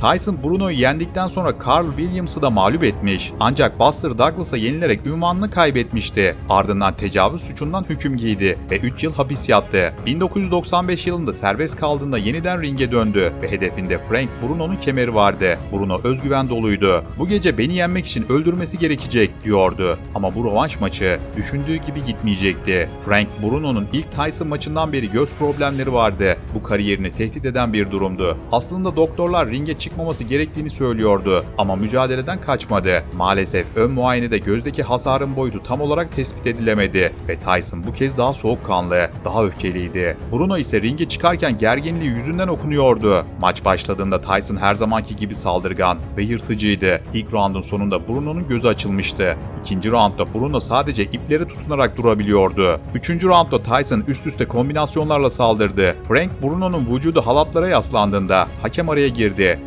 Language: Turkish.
Tyson Bruno'yu yendikten sonra Carl Williams'ı da mağlup etmiş. Ancak Buster Douglas'a yenilerek ünvanını kaybetmişti. Ardından tecavüz suçundan hüküm giydi ve 3 yıl hapis yattı. 1995 yılında serbest kaldığında yeniden ringe döndü ve hedefinde Frank Bruno'nun kemeri vardı. Bruno özgüven doluydu. Bu gece beni yenmek için öldürmesi gerekecek diyordu. Ama bu rövanş maçı düşündüğü gibi gitmeyecekti. Frank Bruno'nun ilk Tyson maçından beri göz problemleri vardı. Bu kariyerini tehdit eden bir durumdu. Aslında doktorlar ringe çıkmaması gerektiğini söylüyordu ama mücadeleden kaçmadı. Maalesef ön muayenede gözdeki hasarın boyutu tam olarak tespit edilemedi ve Tyson bu kez daha soğukkanlı, daha öfkeliydi. Bruno ise ringe çıkarken gerginliği yüzünden okunuyordu. Maç başladığında Tyson her zamanki gibi saldırgan ve yırtıcıydı. İlk roundun sonunda Bruno'nun gözü açılmıştı. İkinci roundda Bruno sadece ipleri tutunarak durabiliyordu. Üçüncü roundda Tyson üst üste kombinasyonlarla saldırdı. Frank Bruno'nun vücudu halatlara yaslandığında hakem araya girdi.